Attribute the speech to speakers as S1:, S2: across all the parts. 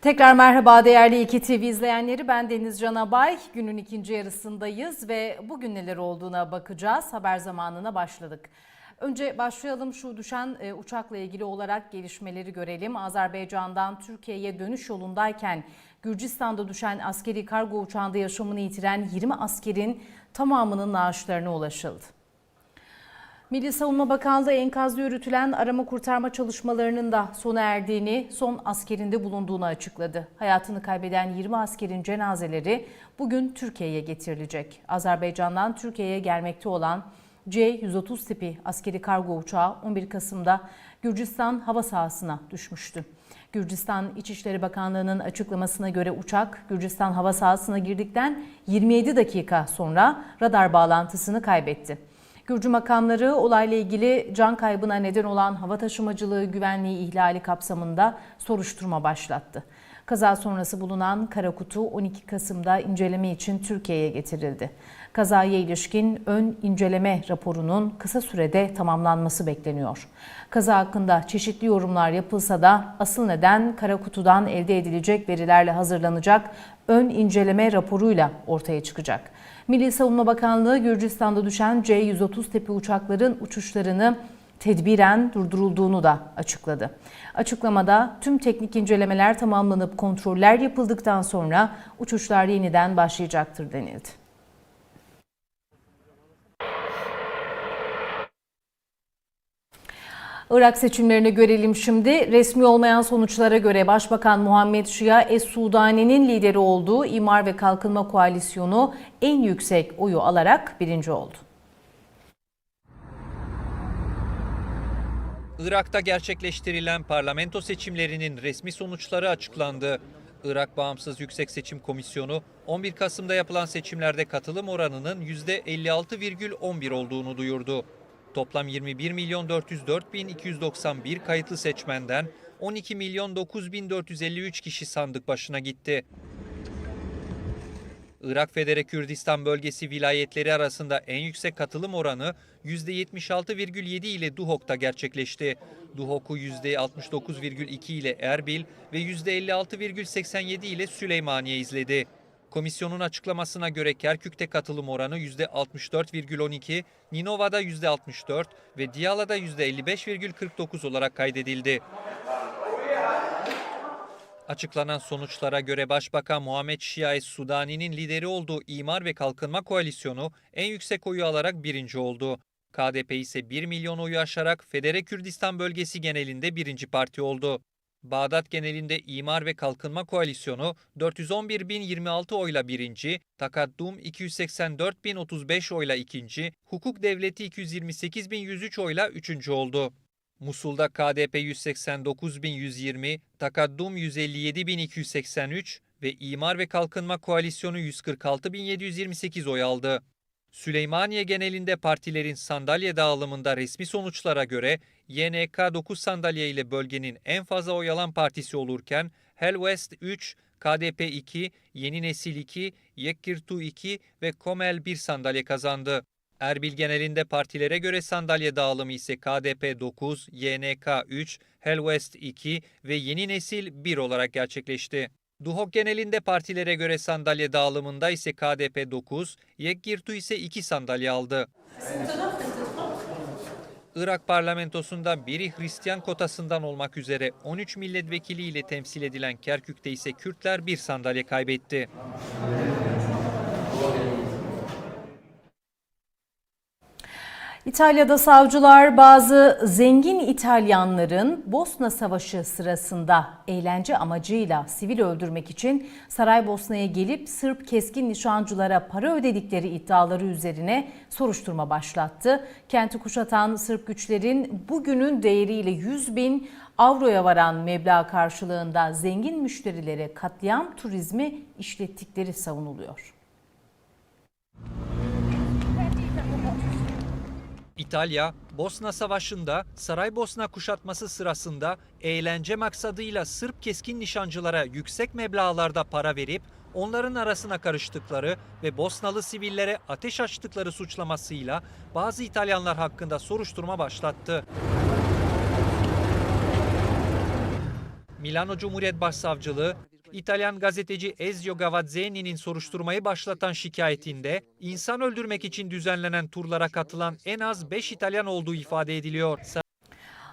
S1: Tekrar merhaba değerli İki TV izleyenleri. Ben Deniz Can Abay. Günün ikinci yarısındayız ve bugün neler olduğuna bakacağız. Haber zamanına başladık. Önce başlayalım şu düşen e, uçakla ilgili olarak gelişmeleri görelim. Azerbaycan'dan Türkiye'ye dönüş yolundayken Gürcistan'da düşen askeri kargo uçağında yaşamını yitiren 20 askerin tamamının naaşlarına ulaşıldı. Milli Savunma Bakanlığı enkazda yürütülen arama kurtarma çalışmalarının da sona erdiğini, son askerinde bulunduğunu açıkladı. Hayatını kaybeden 20 askerin cenazeleri bugün Türkiye'ye getirilecek. Azerbaycan'dan Türkiye'ye gelmekte olan C-130 tipi askeri kargo uçağı 11 Kasım'da Gürcistan hava sahasına düşmüştü. Gürcistan İçişleri Bakanlığı'nın açıklamasına göre uçak Gürcistan hava sahasına girdikten 27 dakika sonra radar bağlantısını kaybetti. Gürcü makamları olayla ilgili can kaybına neden olan hava taşımacılığı güvenliği ihlali kapsamında soruşturma başlattı. Kaza sonrası bulunan kara kutu 12 Kasım'da inceleme için Türkiye'ye getirildi. Kazaya ilişkin ön inceleme raporunun kısa sürede tamamlanması bekleniyor. Kaza hakkında çeşitli yorumlar yapılsa da asıl neden kara kutudan elde edilecek verilerle hazırlanacak ön inceleme raporuyla ortaya çıkacak. Milli Savunma Bakanlığı Gürcistan'da düşen C-130 tipi uçakların uçuşlarını tedbiren durdurulduğunu da açıkladı. Açıklamada tüm teknik incelemeler tamamlanıp kontroller yapıldıktan sonra uçuşlar yeniden başlayacaktır denildi. Irak seçimlerini görelim şimdi. Resmi olmayan sonuçlara göre Başbakan Muhammed Şia Es-Sudani'nin lideri olduğu İmar ve Kalkınma Koalisyonu en yüksek oyu alarak birinci oldu.
S2: Irak'ta gerçekleştirilen parlamento seçimlerinin resmi sonuçları açıklandı. Irak Bağımsız Yüksek Seçim Komisyonu 11 Kasım'da yapılan seçimlerde katılım oranının %56,11 olduğunu duyurdu. Toplam 21 milyon 404 bin 291 kayıtlı seçmenden 12 milyon 9 bin 453 kişi sandık başına gitti. Irak Federe Kürdistan bölgesi vilayetleri arasında en yüksek katılım oranı %76,7 ile Duhok'ta gerçekleşti. Duhok'u %69,2 ile Erbil ve %56,87 ile Süleymaniye izledi. Komisyonun açıklamasına göre Kerkük'te katılım oranı %64,12, Ninova'da %64 ve Diyala'da %55,49 olarak kaydedildi. Açıklanan sonuçlara göre Başbakan Muhammed Şia Sudani'nin lideri olduğu İmar ve Kalkınma Koalisyonu en yüksek oyu alarak birinci oldu. KDP ise 1 milyon oyu aşarak Federe Kürdistan bölgesi genelinde birinci parti oldu. Bağdat genelinde İmar ve Kalkınma Koalisyonu 411.026 oyla birinci, Takaddum 284.035 oyla ikinci, Hukuk Devleti 228.103 oyla üçüncü oldu. Musul'da KDP 189.120, Takaddum 157.283 ve İmar ve Kalkınma Koalisyonu 146.728 oy aldı. Süleymaniye genelinde partilerin sandalye dağılımında resmi sonuçlara göre YNK 9 sandalye ile bölgenin en fazla oy alan partisi olurken Hel West 3, KDP 2, Yeni Nesil 2, Yekkirtu 2 ve Komel 1 sandalye kazandı. Erbil genelinde partilere göre sandalye dağılımı ise KDP 9, YNK 3, Hel West 2 ve Yeni Nesil 1 olarak gerçekleşti. Duhok genelinde partilere göre sandalye dağılımında ise KDP 9, Yekkirtu ise 2 sandalye aldı. Irak parlamentosunda biri Hristiyan kotasından olmak üzere 13 milletvekili ile temsil edilen Kerkük'te ise Kürtler bir sandalye kaybetti.
S1: İtalya'da savcılar bazı zengin İtalyanların Bosna Savaşı sırasında eğlence amacıyla sivil öldürmek için Saraybosna'ya gelip Sırp keskin nişancılara para ödedikleri iddiaları üzerine soruşturma başlattı. Kenti kuşatan Sırp güçlerin bugünün değeriyle 100 bin avroya varan meblağ karşılığında zengin müşterilere katliam turizmi işlettikleri savunuluyor.
S2: İtalya, Bosna Savaşı'nda Saraybosna kuşatması sırasında eğlence maksadıyla Sırp keskin nişancılara yüksek meblağlarda para verip onların arasına karıştıkları ve Bosnalı sivillere ateş açtıkları suçlamasıyla bazı İtalyanlar hakkında soruşturma başlattı. Milano Cumhuriyet Başsavcılığı, İtalyan gazeteci Ezio Gavazzini'nin soruşturmayı başlatan şikayetinde insan öldürmek için düzenlenen turlara katılan en az 5 İtalyan olduğu ifade ediliyor.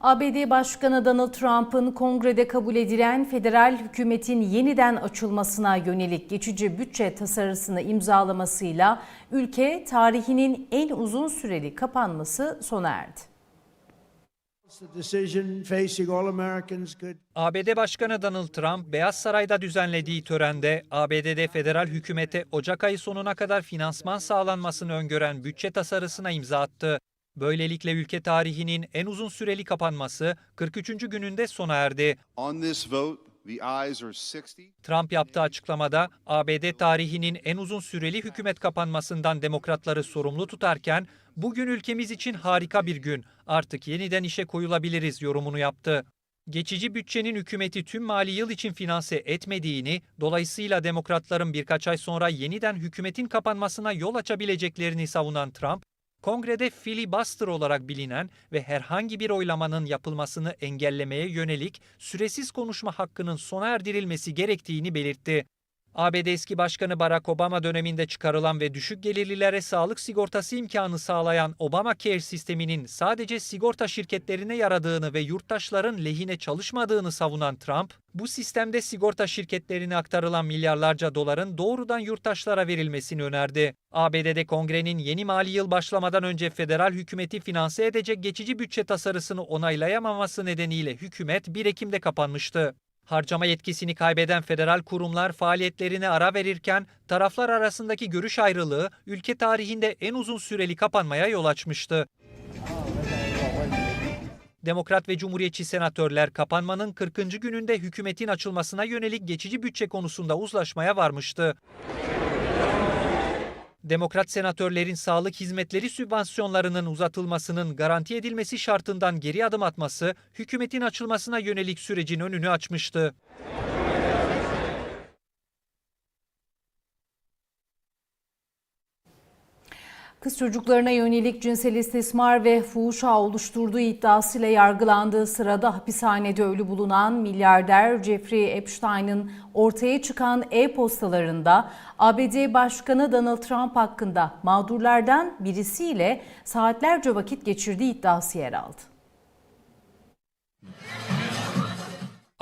S1: ABD Başkanı Donald Trump'ın kongrede kabul edilen federal hükümetin yeniden açılmasına yönelik geçici bütçe tasarısını imzalamasıyla ülke tarihinin en uzun süreli kapanması sona erdi.
S2: ABD Başkanı Donald Trump, Beyaz Saray'da düzenlediği törende ABD'de federal hükümete Ocak ayı sonuna kadar finansman sağlanmasını öngören bütçe tasarısına imza attı. Böylelikle ülke tarihinin en uzun süreli kapanması 43. gününde sona erdi.
S3: On this vote, the ayes are 60.
S2: Trump yaptığı açıklamada ABD tarihinin en uzun süreli hükümet kapanmasından demokratları sorumlu tutarken bugün ülkemiz için harika bir gün. Artık yeniden işe koyulabiliriz yorumunu yaptı. Geçici bütçenin hükümeti tüm mali yıl için finanse etmediğini, dolayısıyla demokratların birkaç ay sonra yeniden hükümetin kapanmasına yol açabileceklerini savunan Trump, Kongrede filibuster olarak bilinen ve herhangi bir oylamanın yapılmasını engellemeye yönelik süresiz konuşma hakkının sona erdirilmesi gerektiğini belirtti. ABD eski başkanı Barack Obama döneminde çıkarılan ve düşük gelirlilere sağlık sigortası imkanı sağlayan Obamacare sisteminin sadece sigorta şirketlerine yaradığını ve yurttaşların lehine çalışmadığını savunan Trump, bu sistemde sigorta şirketlerine aktarılan milyarlarca doların doğrudan yurttaşlara verilmesini önerdi. ABD'de kongrenin yeni mali yıl başlamadan önce federal hükümeti finanse edecek geçici bütçe tasarısını onaylayamaması nedeniyle hükümet 1 Ekim'de kapanmıştı. Harcama yetkisini kaybeden federal kurumlar faaliyetlerine ara verirken taraflar arasındaki görüş ayrılığı ülke tarihinde en uzun süreli kapanmaya yol açmıştı. Demokrat ve Cumhuriyetçi senatörler kapanmanın 40. gününde hükümetin açılmasına yönelik geçici bütçe konusunda uzlaşmaya varmıştı. Demokrat senatörlerin sağlık hizmetleri sübvansiyonlarının uzatılmasının garanti edilmesi şartından geri adım atması hükümetin açılmasına yönelik sürecin önünü açmıştı.
S1: Kız çocuklarına yönelik cinsel istismar ve fuhuşa oluşturduğu iddiasıyla yargılandığı sırada hapishanede ölü bulunan milyarder Jeffrey Epstein'ın ortaya çıkan e-postalarında ABD Başkanı Donald Trump hakkında mağdurlardan birisiyle saatlerce vakit geçirdiği iddiası yer aldı.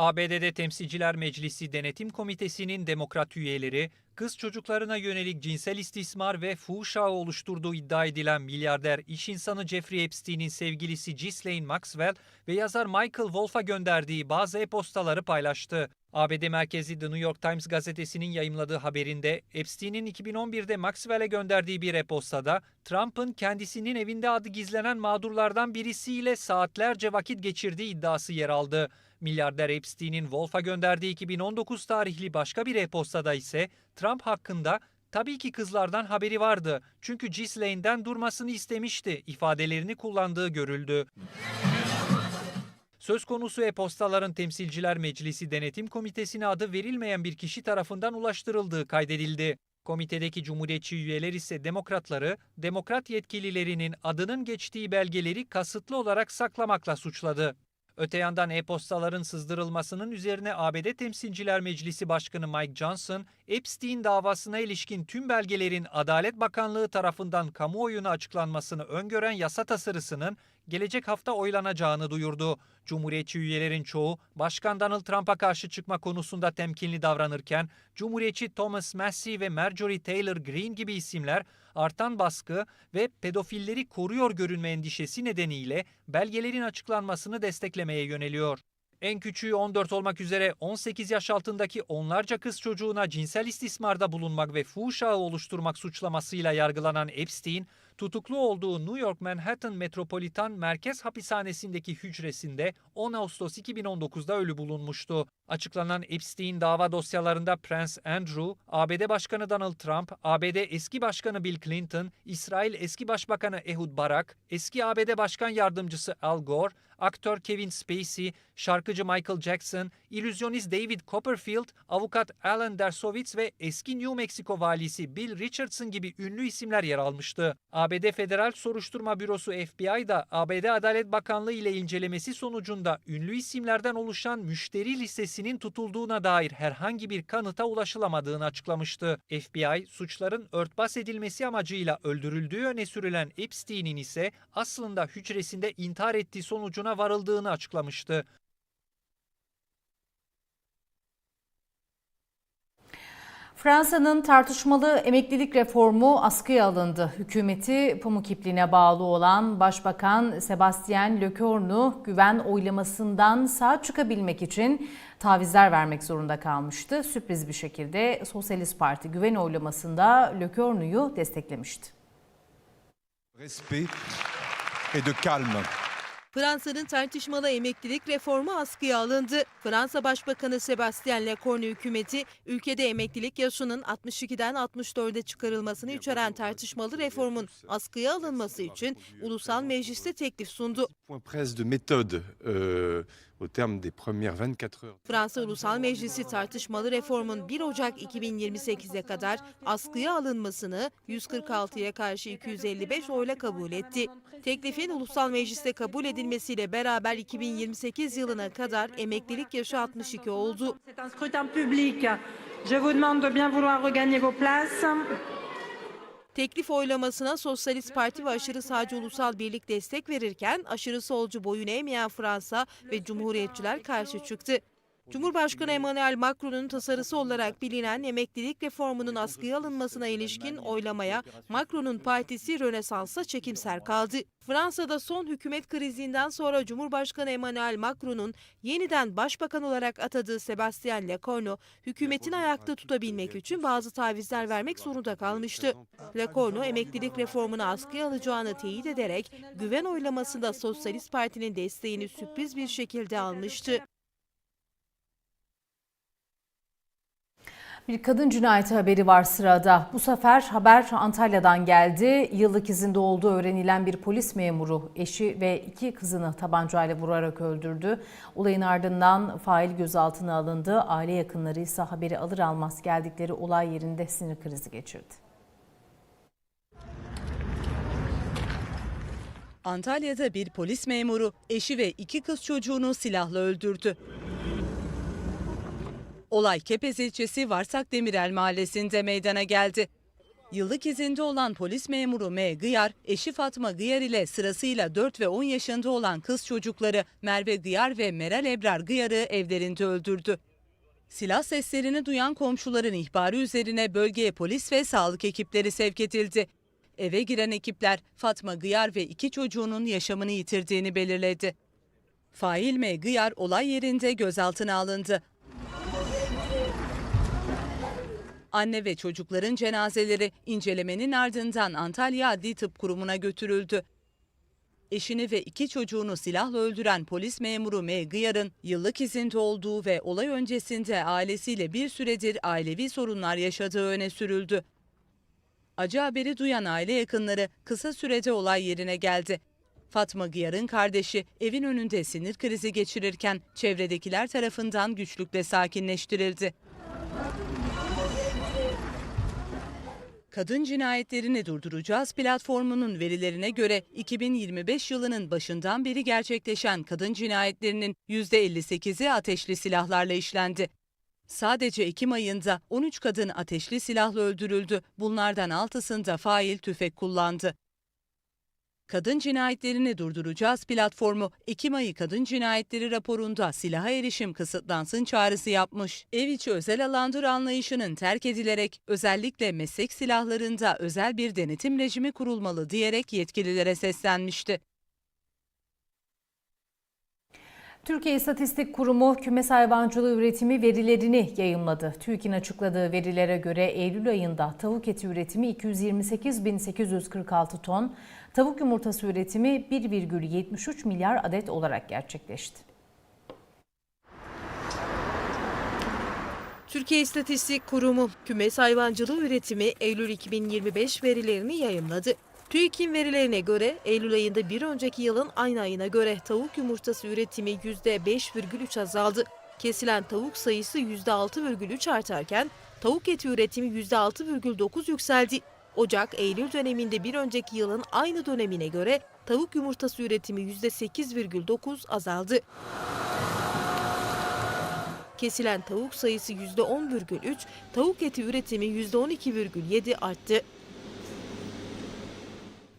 S2: ABD'de Temsilciler Meclisi Denetim Komitesi'nin demokrat üyeleri, kız çocuklarına yönelik cinsel istismar ve fuhuş ağı oluşturduğu iddia edilen milyarder iş insanı Jeffrey Epstein'in sevgilisi Ghislaine Maxwell ve yazar Michael Wolff'a gönderdiği bazı e-postaları paylaştı. ABD merkezi The New York Times gazetesinin yayımladığı haberinde Epstein'in 2011'de Maxwell'e gönderdiği bir e-postada Trump'ın kendisinin evinde adı gizlenen mağdurlardan birisiyle saatlerce vakit geçirdiği iddiası yer aldı. Milyarder Epstein'in Wolff'a gönderdiği 2019 tarihli başka bir e-postada ise Trump hakkında tabii ki kızlardan haberi vardı çünkü Ghislaine'den durmasını istemişti ifadelerini kullandığı görüldü. Söz konusu e-postaların Temsilciler Meclisi Denetim Komitesi'ne adı verilmeyen bir kişi tarafından ulaştırıldığı kaydedildi. Komitedeki Cumhuriyetçi üyeler ise demokratları, demokrat yetkililerinin adının geçtiği belgeleri kasıtlı olarak saklamakla suçladı. Öte yandan e-postaların sızdırılmasının üzerine ABD Temsilciler Meclisi Başkanı Mike Johnson, Epstein davasına ilişkin tüm belgelerin Adalet Bakanlığı tarafından kamuoyuna açıklanmasını öngören yasa tasarısının gelecek hafta oylanacağını duyurdu. Cumhuriyetçi üyelerin çoğu Başkan Donald Trump'a karşı çıkma konusunda temkinli davranırken Cumhuriyetçi Thomas Massie ve Marjorie Taylor Greene gibi isimler artan baskı ve pedofilleri koruyor görünme endişesi nedeniyle belgelerin açıklanmasını desteklemeye yöneliyor. En küçüğü 14 olmak üzere 18 yaş altındaki onlarca kız çocuğuna cinsel istismarda bulunmak ve fuhuş ağı oluşturmak suçlamasıyla yargılanan Epstein, tutuklu olduğu New York Manhattan Metropolitan Merkez Hapishanesi'ndeki hücresinde 10 Ağustos 2019'da ölü bulunmuştu. Açıklanan Epstein dava dosyalarında Prince Andrew, ABD Başkanı Donald Trump, ABD eski Başkanı Bill Clinton, İsrail eski Başbakanı Ehud Barak, eski ABD Başkan Yardımcısı Al Gore, aktör Kevin Spacey, şarkıcı Michael Jackson, illüzyonist David Copperfield, avukat Alan Dershowitz ve eski New Mexico valisi Bill Richardson gibi ünlü isimler yer almıştı. ABD Federal Soruşturma Bürosu FBI da ABD Adalet Bakanlığı ile incelemesi sonucunda ünlü isimlerden oluşan müşteri listesinin tutulduğuna dair herhangi bir kanıta ulaşılamadığını açıklamıştı. FBI, suçların örtbas edilmesi amacıyla öldürüldüğü öne sürülen Epstein'in ise aslında hücresinde intihar ettiği sonucuna varıldığını açıklamıştı.
S1: Fransa'nın tartışmalı emeklilik reformu askıya alındı. Hükümeti pamuk ipliğine bağlı olan Başbakan Sebastien Lecornu güven oylamasından sağ çıkabilmek için tavizler vermek zorunda kalmıştı. Sürpriz bir şekilde Sosyalist Parti güven oylamasında Lecornu'yu desteklemişti.
S4: respect et de calme.
S5: Fransa'nın tartışmalı emeklilik reformu askıya alındı. Fransa Başbakanı Sébastien Lecornu hükümeti ülkede emeklilik yaşının 62'den 64'e çıkarılmasını içeren tartışmalı reformun askıya alınması için ulusal mecliste teklif sundu.
S4: Point presse de méthode au terme des premières 24 heures.
S5: Fransa Ulusal Meclisi tartışmalı reformun 1 Ocak 2028'e kadar askıya alınmasını 146'ya karşı 255 oyla kabul etti. Teklifin Ulusal Meclis'te kabul edilmesiyle beraber 2028 yılına kadar emeklilik yaşı 62 oldu.
S6: C'est un scrutin public. Je vous demande de bien vouloir regagner vos places.
S5: Teklif oylamasına Sosyalist Parti ve aşırı sağcı Ulusal Birlik destek verirken aşırı solcu boyun eğmeyen Fransa ve Cumhuriyetçiler karşı çıktı. Cumhurbaşkanı Emmanuel Macron'un tasarısı olarak bilinen emeklilik reformunun askıya alınmasına ilişkin oylamaya Macron'un partisi Rönesans'a çekimser kaldı. Fransa'da son hükümet krizinden sonra Cumhurbaşkanı Emmanuel Macron'un yeniden başbakan olarak atadığı Sebastien Lecornu, hükümetin ayakta tutabilmek için bazı tavizler vermek zorunda kalmıştı. Lecornu emeklilik reformunu askıya alacağını teyit ederek güven oylamasında Sosyalist Parti'nin desteğini sürpriz bir şekilde almıştı.
S1: Bir kadın cinayeti haberi var sırada. Bu sefer haber Antalya'dan geldi. Yıllık izinde olduğu öğrenilen bir polis memuru eşi ve iki kızını tabancayla vurarak öldürdü. Olayın ardından fail gözaltına alındı. Aile yakınları ise haberi alır almaz geldikleri olay yerinde sinir krizi geçirdi.
S7: Antalya'da bir polis memuru eşi ve iki kız çocuğunu silahla öldürdü. Olay Kepez ilçesi Varsak Demirel mahallesinde meydana geldi. Yıllık izinde olan polis memuru M. Gıyar, eşi Fatma Gıyar ile sırasıyla 4 ve 10 yaşında olan kız çocukları Merve Gıyar ve Meral Ebrar Gıyar'ı evlerinde öldürdü. Silah seslerini duyan komşuların ihbarı üzerine bölgeye polis ve sağlık ekipleri sevk edildi. Eve giren ekipler Fatma Gıyar ve iki çocuğunun yaşamını yitirdiğini belirledi. Fail M. Gıyar olay yerinde gözaltına alındı. Anne ve çocukların cenazeleri incelemenin ardından Antalya Adli Tıp Kurumu'na götürüldü. Eşini ve iki çocuğunu silahla öldüren polis memuru M. Gıyar'ın yıllık izinde olduğu ve olay öncesinde ailesiyle bir süredir ailevi sorunlar yaşadığı öne sürüldü. Acı haberi duyan aile yakınları kısa sürede olay yerine geldi. Fatma Gıyar'ın kardeşi evin önünde sinir krizi geçirirken çevredekiler tarafından güçlükle sakinleştirildi. Kadın Cinayetlerini Durduracağız platformunun verilerine göre 2025 yılının başından beri gerçekleşen kadın cinayetlerinin %58'i ateşli silahlarla işlendi. Sadece Ekim ayında 13 kadın ateşli silahla öldürüldü. Bunlardan 6'sında fail tüfek kullandı. Kadın Cinayetlerini Durduracağız platformu Ekim ayı kadın cinayetleri raporunda silaha erişim kısıtlansın çağrısı yapmış. Ev içi özel alandır anlayışının terk edilerek özellikle meslek silahlarında özel bir denetim rejimi kurulmalı diyerek yetkililere seslenmişti.
S1: Türkiye İstatistik Kurumu kümes hayvancılığı üretimi verilerini yayımladı. TÜİK'in açıkladığı verilere göre Eylül ayında tavuk eti üretimi 228.846 ton, tavuk yumurtası üretimi 1,73 milyar adet olarak gerçekleşti.
S5: Türkiye İstatistik Kurumu kümes hayvancılığı üretimi Eylül 2025 verilerini yayımladı. TÜİK'in verilerine göre Eylül ayında bir önceki yılın aynı ayına göre tavuk yumurtası üretimi %5,3 azaldı. Kesilen tavuk sayısı %6,3 artarken tavuk eti üretimi %6,9 yükseldi. Ocak-Eylül döneminde bir önceki yılın aynı dönemine göre tavuk yumurtası üretimi %8,9 azaldı. Kesilen tavuk sayısı %10,3, tavuk eti üretimi %12,7 arttı.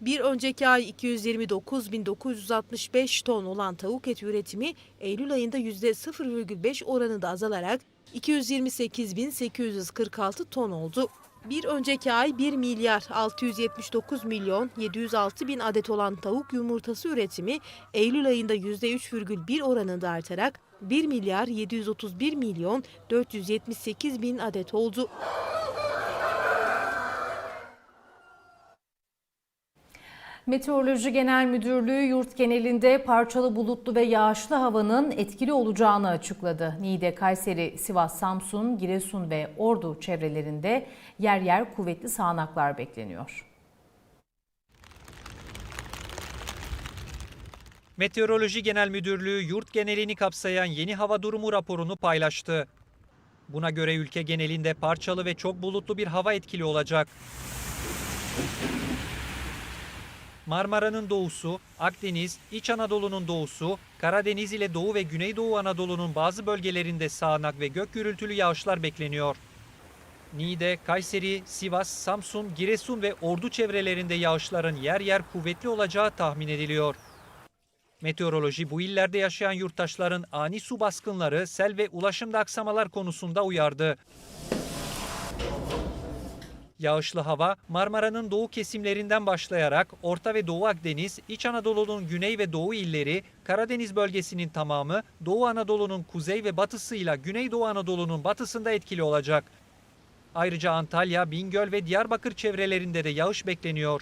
S5: Bir önceki ay 229.965 ton olan tavuk eti üretimi Eylül ayında %0,5 oranında azalarak 228.846 ton oldu. Bir önceki ay 1 milyar 679 milyon 706 bin adet olan tavuk yumurtası üretimi Eylül ayında %3,1 oranında artarak 1 milyar 731 milyon 478 bin adet oldu.
S1: Meteoroloji Genel Müdürlüğü yurt genelinde parçalı bulutlu ve yağışlı havanın etkili olacağını açıkladı. Niğde, Kayseri, Sivas, Samsun, Giresun ve Ordu çevrelerinde yer yer kuvvetli sağanaklar bekleniyor.
S2: Meteoroloji Genel Müdürlüğü yurt genelini kapsayan yeni hava durumu raporunu paylaştı. Buna göre ülke genelinde parçalı ve çok bulutlu bir hava etkili olacak. Marmara'nın doğusu, Akdeniz, İç Anadolu'nun doğusu, Karadeniz ile Doğu ve Güneydoğu Anadolu'nun bazı bölgelerinde sağanak ve gök gürültülü yağışlar bekleniyor. Niğde, Kayseri, Sivas, Samsun, Giresun ve Ordu çevrelerinde yağışların yer yer kuvvetli olacağı tahmin ediliyor. Meteoroloji bu illerde yaşayan yurttaşların ani su baskınları, sel ve ulaşımda aksamalar konusunda uyardı. Yağışlı hava Marmara'nın doğu kesimlerinden başlayarak Orta ve Doğu Akdeniz, İç Anadolu'nun güney ve doğu illeri, Karadeniz bölgesinin tamamı, Doğu Anadolu'nun kuzey ve batısıyla Güneydoğu Anadolu'nun batısında etkili olacak. Ayrıca Antalya, Bingöl ve Diyarbakır çevrelerinde de yağış bekleniyor.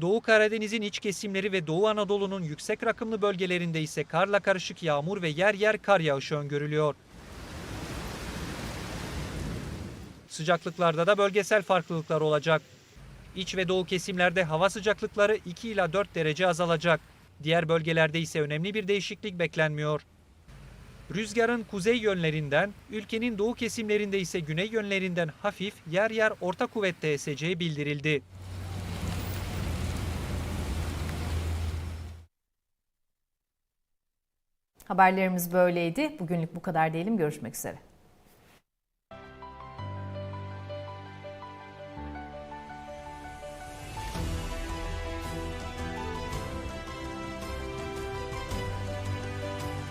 S2: Doğu Karadeniz'in iç kesimleri ve Doğu Anadolu'nun yüksek rakımlı bölgelerinde ise karla karışık yağmur ve yer yer kar yağışı öngörülüyor. Sıcaklıklarda da bölgesel farklılıklar olacak. İç ve doğu kesimlerde hava sıcaklıkları 2 ila 4 derece azalacak. Diğer bölgelerde ise önemli bir değişiklik beklenmiyor. Rüzgarın kuzey yönlerinden, ülkenin doğu kesimlerinde ise güney yönlerinden hafif, yer yer orta kuvvette eseceği bildirildi.
S1: Haberlerimiz böyleydi. Bugünlük bu kadar diyelim. Görüşmek üzere.